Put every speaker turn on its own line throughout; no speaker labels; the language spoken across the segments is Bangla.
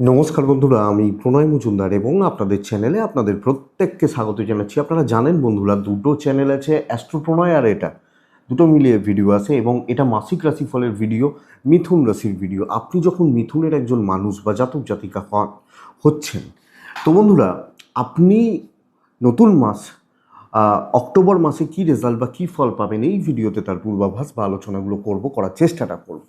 নমস্কার বন্ধুরা, আমি প্রণয় মজুমদার এবং আপনাদের চ্যানেলে আপনাদের প্রত্যেককে স্বাগত জানাচ্ছি। আপনারা জানেন বন্ধুরা, দুটো চ্যানেল আছে অ্যাস্ট্রো প্রণয় আর এটা। দুটো মিলিয়ে ভিডিও আছে এবং এটা মাসিক রাশিফলের ভিডিও মিথুন রাশির ভিডিও আপনি যখন মিথুনের একজন মানুষ বা জাতক জাতিকা হন, হচ্ছেন, তো বন্ধুরা, আপনি নতুন মাস অক্টোবর মাসে কি রেজাল্ট বা কী ফল পাবেন এই ভিডিওতে তার পূর্বাভাস বা আলোচনাগুলো করব, করার চেষ্টাটা করব।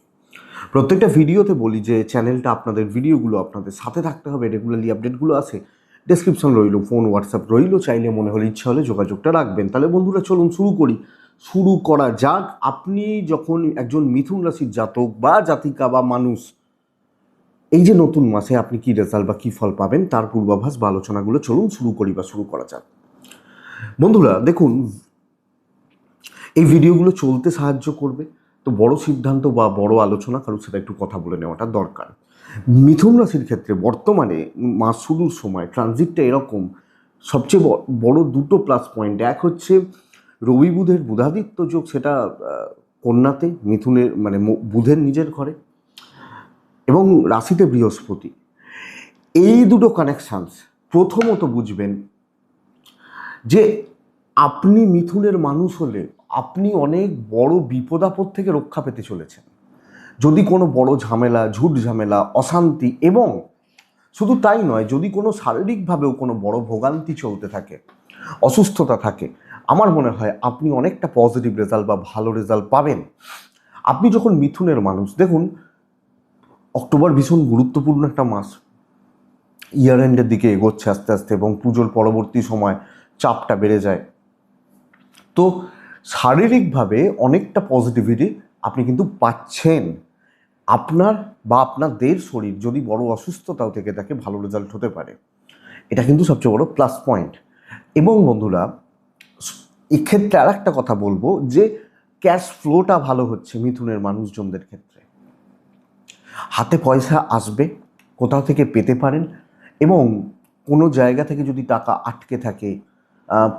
প্রত্যেকটা ভিডিওতে বলি যে চ্যানেলটা আপনাদের ভিডিওগুলো আপনাদের সাথে থাকতে হবে রেগুলারলি আপডেটগুলো আছে। ডেসক্রিপশন রইল ফোন হোয়াটসঅ্যাপ রইল, চাইলে মনে হলে ইচ্ছা হলে যোগাযোগটা রাখবেন। তাহলে বন্ধুরা, চলুন শুরু করি। শুরু করা যাক, আপনি যখন একজন মিথুন রাশির জাতক বা জাতিকা বা মানুষ, এই যে নতুন মাসে আপনি কি রেজাল্ট বা কী ফল পাবেন, তার পূর্বাভাস বা আলোচনাগুলো চলুন শুরু করি বা শুরু করা যাক। বন্ধুরা, দেখুন, এই ভিডিওগুলো চলতে সাহায্য করবে। তো বড় সিদ্ধান্ত বা বড় আলোচনা কারোর সাথে একটু কথা বলে নেওয়াটা দরকার। মিথুন রাশির ক্ষেত্রে বর্তমানে মাস শুরুর সময় ট্রানজিটটা এরকম, সবচেয়ে বড় দুটো প্লাস পয়েন্ট এক হচ্ছে রবি বুধের বুধাদিত্য যোগ সেটা কন্যাতে, মিথুনের মানে বুধের নিজের ঘরে এবং রাশিতে বৃহস্পতি। এই দুটো কানেকশানস প্রথমত বুঝবেন যে আপনি মিথুনের মানুষ হলে আপনি অনেক বড় বিপদ আপদ থেকে রক্ষা পেতে চলেছেন। যদি কোনো বড় ঝামেলা, ঝুট ঝামেলা, অশান্তি এবং শুধু তাই নয়, যদি কোনো শারীরিকভাবেও কোনো বড় ভোগান্তি চলতে থাকে, অসুস্থতা থাকে, আমার মনে হয় আপনি অনেকটা পজিটিভ রেজাল্ট বা ভালো রেজাল্ট পাবেন। আপনি যখন মিথুনের মানুষ, দেখুন, অক্টোবর ভীষণ গুরুত্বপূর্ণ একটা মাস। ইয়ার এন্ডের দিকে এগোচ্ছে আস্তে আস্তে এবং পুজোর পরবর্তী সময় চাপটা বেড়ে যায়। তো শারীরিকভাবে অনেকটা পজিটিভিটি আপনি কিন্তু পাচ্ছেন। আপনার বা আপনাদের শরীর যদি বড় অসুস্থতাও থেকে থাকে, ভালো রেজাল্ট হতে পারে। এটা কিন্তু সবচেয়ে বড় প্লাস পয়েন্ট এবং বন্ধুরা, এক্ষেত্রে আর একটা কথা বলব যে ক্যাশ ফ্লোটা ভালো হচ্ছে মিথুনের মানুষজনদের ক্ষেত্রে। হাতে পয়সা আসবে, কোথাও থেকে পেতে পারেন এবং কোনো জায়গা থেকে যদি টাকা আটকে থাকে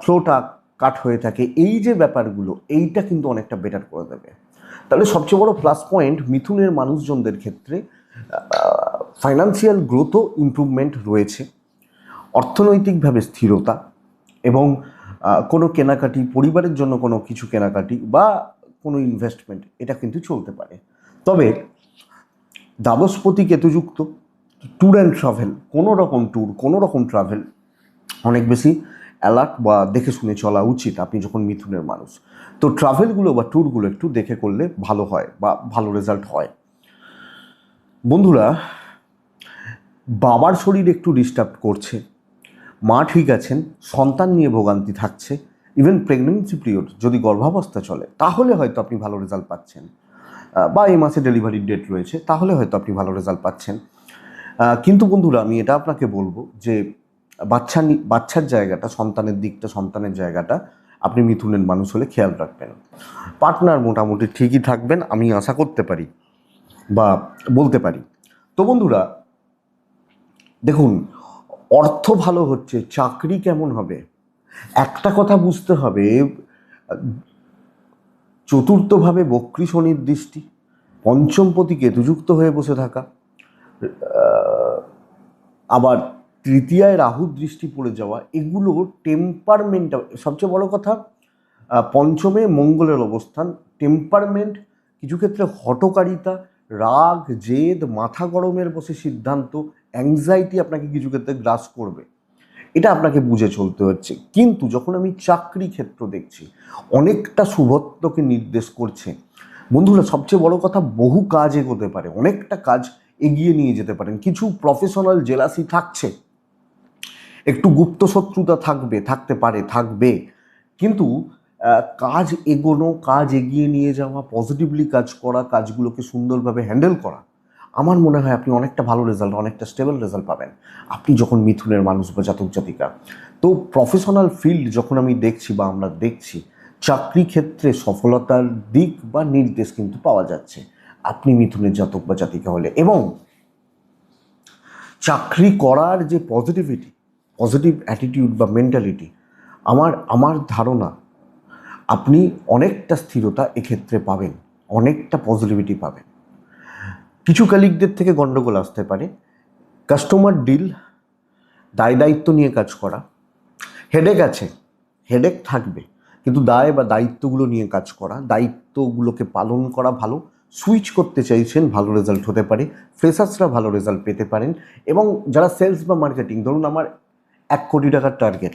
ফ্লোটা কাট হয়ে থাকে। এই যে ব্যাপারগুলো, এইটা কিন্তু অনেকটা বেটার করে দেবে। তাহলে সবচেয়ে বড় প্লাস পয়েন্ট মিথুনের মানুষজনদের ক্ষেত্রে ফাইন্যান্সিয়াল গ্রোথও ইমপ্রুভমেন্ট রয়েছে। অর্থনৈতিকভাবে স্থিরতা এবং কোনো কেনাকাটি, পরিবারের জন্য কোনো কিছু কেনাকাটি বা কোনো ইনভেস্টমেন্ট এটা কিন্তু চলতে পারে। তবে দ্বাদশপতি কেতুযুক্ত ট্যুর অ্যান্ড ট্রাভেল কোনো রকম ট্যুর কোনো রকম ট্রাভেল অনেক বেশি অ্যালার্ট বা দেখে শুনে চলা উচিত আপনি যখন মিথুনের মানুষ। তো ট্রাভেলগুলো বা ট্যুরগুলো একটু দেখে করলে ভালো হয় বা ভালো রেজাল্ট হয়। বন্ধুরা, বাবার শরীর একটু ডিস্টার্ব করছে। মা ঠিক আছেন, সন্তান নিয়ে ভোগান্তি থাকছে। ইভেন প্রেগনেন্সি পিরিয়ড যদি গর্ভাবস্থা চলে, তাহলে হয়তো আপনি ভালো রেজাল্ট পাচ্ছেন। বা এই মাসে ডেলিভারির ডেট রয়েছে, তাহলে হয়তো আপনি ভালো রেজাল্ট পাচ্ছেন। কিন্তু বন্ধুরা, আমি এটা আপনাকে বলব যে বাচ্চা বাচ্চার জায়গাটা, সন্তানের দিকটা, সন্তানের জায়গাটা আপনি মিথুনের মানুষ হলে খেয়াল রাখবেন। পার্টনার মোটামুটি ঠিকই থাকবেন, আমি আশা করতে পারি বা বলতে পারি। তো বন্ধুরা, দেখুন, অর্থ ভালো হচ্ছে, চাকরি কেমন হবে? একটা কথা বুঝতে হবে, চতুর্থভাবে বক্রী শনির দৃষ্টি, পঞ্চম পঞ্চমপতি কেতুযুক্ত হয়ে বসে থাকা আবার তৃতীয়ায় রাহুর দৃষ্টি পড়ে যাওয়া, এগুলো টেম্পারমেন্ট সবচেয়ে বড় কথা পঞ্চমে মঙ্গলের অবস্থান টেম্পারমেন্ট কিছু ক্ষেত্রে হটকারিতা রাগ, জেদ, মাথা গরমের বসে সিদ্ধান্ত অ্যাংজাইটি আপনাকে কিছু ক্ষেত্রে গ্রাস করবে। এটা আপনাকে বুঝে চলতে হচ্ছে। কিন্তু যখন আমি চাকরি ক্ষেত্র দেখছি, অনেকটা শুভত্বকে নির্দেশ করছে। বন্ধুরা, সবচেয়ে বড় কথা, বহু কাজ এগোতে পারে, অনেকটা কাজ এগিয়ে নিয়ে যেতে পারেন। কিছু প্রফেশনাল জেলাসি থাকছে। একটু গুপ্ত শত্রুতা থাকবে, থাকতে পারে, থাকবে। কিন্তু কাজ এগোনো, কাজ এগিয়ে নিয়ে যাওয়া পজিটিভলি কাজ করা, কাজগুলোকে সুন্দরভাবে হ্যান্ডেল করা, আমার মনে হয় আপনি অনেকটা ভালো রেজাল্ট অনেকটা স্টেবল রেজাল্ট পাবেন। আপনি যখন মিথুনের মানুষ বা জাতক জাতিকা, তো প্রফেশনাল ফিল্ড যখন আমি দেখছি বা আমরা দেখছি, চাকরি ক্ষেত্রে সফলতার দিক বা নির্দেশ কিন্তু পাওয়া যাচ্ছে। আপনি মিথুনের জাতক বা জাতিকা হলে এবং চাকরি করার যে পজিটিভিটি পজিটিভ অ্যাটিটিউড বা মেন্টালিটি আমার আমার ধারণা আপনি অনেকটা স্থিরতা এক্ষেত্রে পাবেন, অনেকটা পজিটিভিটি পাবেন। কিছু কালিকদের থেকে গণ্ডগোল আসতে পারে কাস্টমার ডিল দায় দায়িত্ব নিয়ে কাজ করা হেডেক আছে হেডেক থাকবে, কিন্তু দায় বা দায়িত্বগুলো নিয়ে কাজ করা, দায়িত্বগুলোকে পালন করা ভালো সুইচ করতে চাইছেন, ভালো রেজাল্ট হতে পারে ফ্রেশার্সরা ভালো রেজাল্ট পেতে পারেন, এবং যারা সেলস বা মার্কেটিং ধরুন আমার এক কোটি টাকার টার্গেট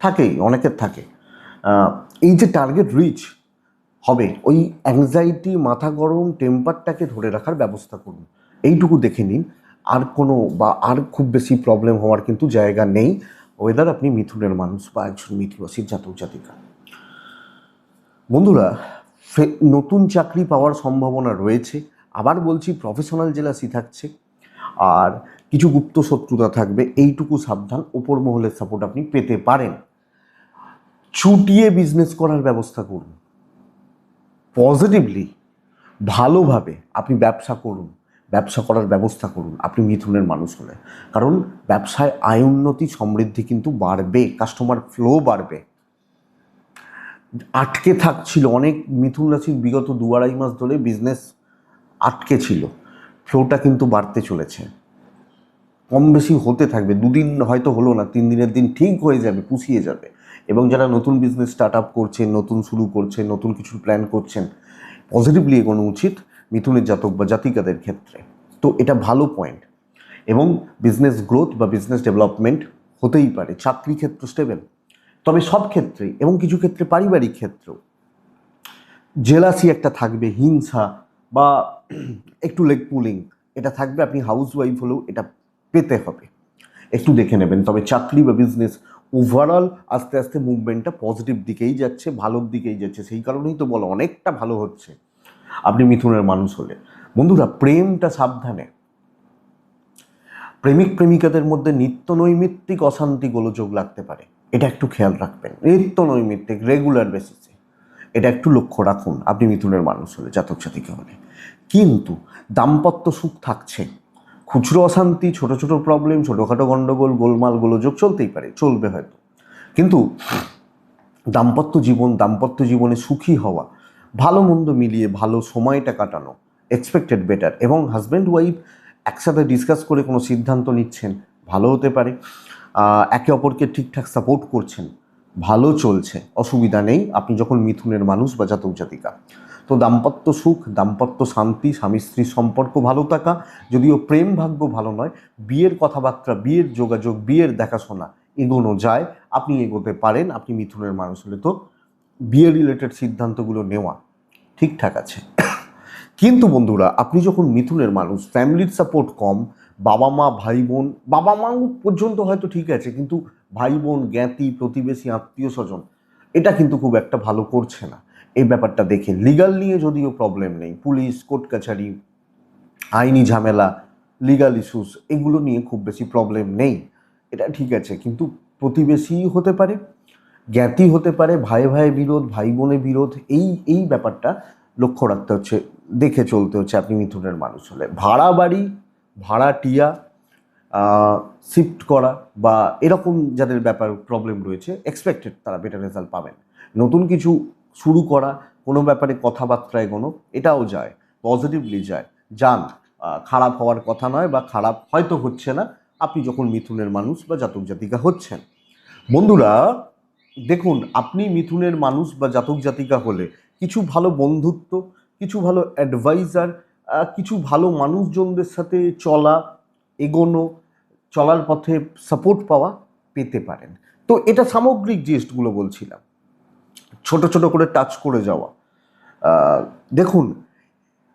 থাকেই, অনেকের থাকে। এই যে টার্গেট রিচ হবে, ওই অ্যাংজাইটি মাথা গরম টেম্পারটাকে ধরে রাখার ব্যবস্থা করুন। এইটুকু দেখে নিন। আর কোনো বা আর খুব বেশি প্রবলেম হওয়ার কিন্তু জায়গা নেই। ওয়েদার আপনি মিথুনের মানুষ বা একজন মিথুরাশির জাতক, জাতিকা। বন্ধুরা নতুন চাকরি পাওয়ার সম্ভাবনা রয়েছে। আবার বলছি প্রফেশনাল জেলাসি থাকছে। আর কিছু গুপ্ত শত্রুতা থাকবে, এইটুকু সাবধান, ওপর মহলের সাপোর্ট আপনি পেতে পারেন। চুটিয়ে বিজনেস করার ব্যবস্থা করুন। পজিটিভলি ভালোভাবে আপনি ব্যবসা করুন। ব্যবসা করার ব্যবস্থা করুন। আপনি মিথুনের মানুষ হলে। কারণ ব্যবসায় আয় উন্নতি, সমৃদ্ধি কিন্তু বাড়বে কাস্টমার ফ্লো বাড়বে। আটকে থাকছিল অনেক মিথুন রাশির বিগত দু আড়াই মাস ধরে বিজনেস আটকে ছিল। ফ্লোটা কিন্তু বাড়তে চলেছে। কম বেশি হতে থাকবে, দুদিন হয়তো হলো না, তিন দিনের দিন ঠিক হয়ে যাবে, পুষিয়ে যাবে। এবং যারা নতুন বিজনেস স্টার্ট আপ করছেন, নতুন শুরু করছেন, নতুন কিছু প্ল্যান করছেন পজিটিভলি এগোনো উচিত মিথুনের জাতক বা জাতিকাদের ক্ষেত্রে। তো এটা ভালো পয়েন্ট এবং বিজনেস গ্রোথ বা বিজনেস ডেভেলপমেন্ট হতেই পারে, চাকরি ক্ষেত্র স্টেবেল তবে সব ক্ষেত্রেই, এবং কিছু ক্ষেত্রে পারিবারিক ক্ষেত্রেও। জেলাসি একটা থাকবে, হিংসা বা একটু লেগ পুলিং এটা থাকবে। আপনি হাউস ওয়াইফ হলেও এটা পেতে হবে। একটু দেখে নেবেন, তবে চাকরি বা বিজনেস ওভারঅল আস্তে আস্তে মুভমেন্টটা পজিটিভ দিকেই যাচ্ছে, ভালোর দিকেই যাচ্ছে। সেই কারণেই তো বলো অনেকটা ভালো হচ্ছে। আপনি মিথুনের মানুষ হলে বন্ধুরা, প্রেমটা সাবধানে। প্রেমিক, প্রেমিকাদের মধ্যে নিত্য নৈমিত্তিক অশান্তি গোলযোগ লাগতে পারে। এটা একটু খেয়াল রাখবেন। নিত্য নৈমিত্তিক রেগুলার বেসিসে এটা একটু লক্ষ্য রাখুন, আপনি মিথুনের মানুষ হলে জাতক জাতিকা হলে। কিন্তু দাম্পত্য সুখ থাকছে। খুচরো অশান্তি, ছোট ছোট প্রবলেম ছোটোখাটো গণ্ডগোল গোলমাল, গোলযোগ চলতেই পারে, চলবে হয়তো। কিন্তু দাম্পত্য জীবন, দাম্পত্য জীবনে সুখী হওয়া, ভালো মন্দ মিলিয়ে ভালো সময়টা কাটানো এক্সপেক্টেড বেটার এবং হাজব্যান্ড ওয়াইফ একসাথে ডিসকাস করে কোনো সিদ্ধান্ত নিচ্ছেন, ভালো হতে পারে। একে অপরকে ঠিকঠাক সাপোর্ট করছেন, ভালো চলছে, অসুবিধা নেই। আপনি যখন মিথুনের মানুষ বা জাতক জাতিকা তো দাম্পত্য সুখ, দাম্পত্য শান্তি, স্বামী স্ত্রীর সম্পর্ক ভালো থাকা, যদিও প্রেম ভাগ্য ভালো নয়, বিয়ের কথাবার্তা, বিয়ের যোগাযোগ, বিয়ের দেখাশোনা এগোনো যায়, আপনি এগোতে পারেন, আপনি মিথুনের মানুষ হলে তো বিয়ে রিলেটেড সিদ্ধান্তগুলো নেওয়া ঠিকঠাক আছে। কিন্তু বন্ধুরা, আপনি যখন মিথুনের মানুষ ফ্যামিলির সাপোর্ট কম, বাবা মা, ভাই বোন, বাবা মা পর্যন্ত হয়তো ঠিক আছে, কিন্তু ভাই বোন, জ্ঞাতি, প্রতিবেশী, আত্মীয় স্বজন, এটা কিন্তু খুব একটা ভালো করছে না। এই ব্যাপারটা দেখে। লিগাল নিয়ে যদিও প্রবলেম নেই, পুলিশ কোর্ট কাছারি, আইনি ঝামেলা লিগাল ইস্যুস এগুলো নিয়ে খুব বেশি প্রবলেম নেই। এটা ঠিক আছে, কিন্তু প্রতিবেশী হতে পারে, জ্ঞাতি হতে পারে, ভাই ভাই বিরোধ, ভাই বোনে বিরোধ, এই এই ব্যাপারটা লক্ষ্য রাখতে হচ্ছে, দেখে চলতে হচ্ছে আপনি মিথুনের মানুষ হলে। ভাড়া বাড়ি ভাড়াটিয়া শিফট করা বা এরকম যাদের ব্যাপার প্রবলেম রয়েছে এক্সপেক্টেড তারা বেটার রেজাল্ট পাবেন। নতুন কিছু শুরু করা, কোনো ব্যাপারে কথাবার্তা এগোনো এটাও যায় পজিটিভলি যায়। যান খারাপ হওয়ার কথা নয় বা খারাপ হয়তো হচ্ছে না, আপনি যখন মিথুনের মানুষ বা জাতক জাতিকা হচ্ছেন। বন্ধুরা, দেখুন, আপনি মিথুনের মানুষ বা জাতক জাতিকা হলে কিছু ভালো বন্ধুত্ব, কিছু ভালো অ্যাডভাইজার কিছু ভালো মানুষজনদের সাথে চলা, এগোনো, চলার পথে সাপোর্ট পাওয়া পেতে পারেন। তো এটা সামগ্রিক জিনিসগুলো বলছিলাম ছোট ছোট করে টাচ করে যাওয়া। দেখুন,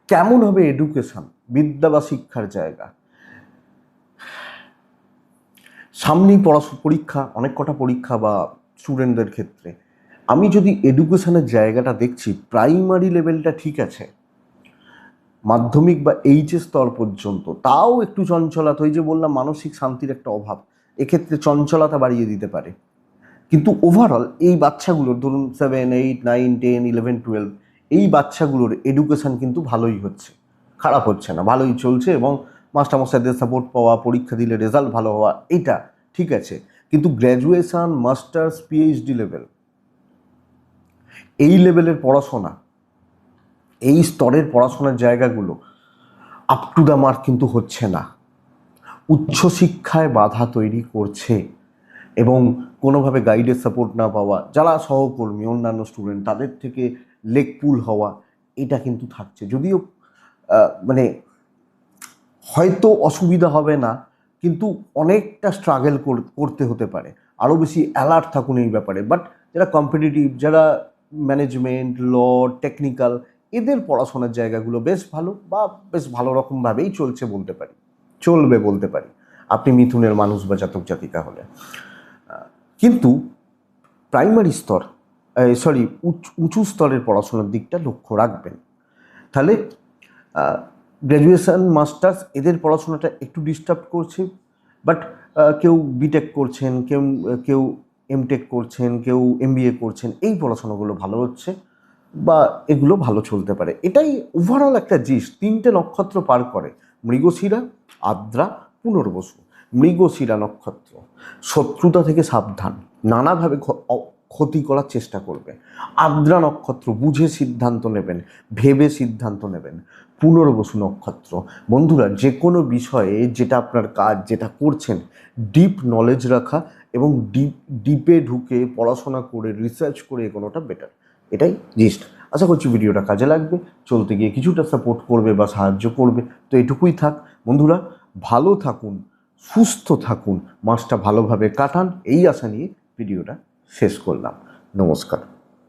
কেমন হবে এডুকেশান বিদ্যা বা শিক্ষার জায়গা। সামনেই পড়াশো পরীক্ষা, অনেক কটা পরীক্ষা বা স্টুডেন্টদের ক্ষেত্রে। আমি যদি এডুকেশানের জায়গাটা দেখছি প্রাইমারি লেভেলটা ঠিক আছে। মাধ্যমিক বা এইচএস স্তর পর্যন্ত, তাও একটু চঞ্চলতা। ওই যে বললাম, মানসিক শান্তির একটা অভাব। এক্ষেত্রে চঞ্চলতা বাড়িয়ে দিতে পারে। কিন্তু ওভারঅল এই বাচ্চাগুলোর, ধরুন seven eight nine ten eleven twelve এই বাচ্চাগুলোর এডুকেশন কিন্তু ভালোই হচ্ছে। খারাপ হচ্ছে না, ভালোই চলছে এবং মাস্টারমশাইদের সাপোর্ট পাওয়া, পরীক্ষা দিলে রেজাল্ট ভালো হওয়া, এটা ঠিক আছে। কিন্তু গ্র্যাজুয়েশন মাস্টার্স পিএইচডি লেভেল এই লেভেলের পড়াশোনা, এই স্তরের পড়াশোনার জায়গাগুলো আপ টু দ্য মার্ক কিন্তু হচ্ছে না। উচ্চশিক্ষায় বাধা তৈরি করছে। এবং কোনোভাবে গাইডের সাপোর্ট না পাওয়া, যারা সহকর্মী, অন্যান্য স্টুডেন্ট তাদের থেকে লেগ পুল হওয়া, এটা কিন্তু থাকছে। যদিও মানে হয়তো অসুবিধা হবে না, কিন্তু অনেকটা স্ট্রাগল করতে হতে পারে। আরও বেশি অ্যালার্ট থাকুন এই ব্যাপারে। বাট যারা কম্পিটিটিভ যারা ম্যানেজমেন্ট ল টেকনিক্যাল এদের পড়াশোনার জায়গাগুলো বেশ ভালো বা বেশ ভালো রকমভাবেই চলছে বলতে পারি। চলবে বলতে পারি। আপনি মিথুনের মানুষ বা জাতক জাতিকা হলে। কিন্তু প্রাইমারি স্তর সরি উঁচু স্তরের পড়াশোনার দিকটা লক্ষ্য রাখবেন। তাহলে গ্র্যাজুয়েশন মাস্টার্স এদের পড়াশোনাটা একটু ডিস্টার্ব করছে বাট কেউ বিটেক করছেন, কেউ কেউ এমটেক করছেন, কেউ এমবিএ করছেন, এই পড়াশোনাগুলো ভালো হচ্ছে বা এগুলো ভালো চলতে পারে। এটাই ওভারঅল একটা জিস তিনটে নক্ষত্র পার করে, মৃগশিরা, আদ্রা, পুনর্বসু। মৃগশিরা নক্ষত্র, শত্রুতা থেকে সাবধান, নানাভাবে ক্ষতি করার চেষ্টা করবে। আদ্রা নক্ষত্র বুঝে সিদ্ধান্ত নেবেন, ভেবে সিদ্ধান্ত নেবেন। পুনর্বসু নক্ষত্র, বন্ধুরা যে কোনো বিষয়ে যেটা আপনার কাজ, যেটা করছেন ডিপ নলেজ রাখা এবং ডিপ ডিপে ঢুকে পড়াশোনা করে রিসার্চ করে এগোনোটা বেটার এটাই জিস্ট আশা করছি ভিডিওটা কাজে লাগবে, চলতে গিয়ে কিছুটা সাপোর্ট করবে বা সাহায্য করবে। তো এটুকুই থাক। বন্ধুরা, ভালো থাকুন। সুস্থ থাকুন মাসটা ভালোভাবে কাটান এই আশা নিয়ে ভিডিওটা শেষ করলাম। নমস্কার।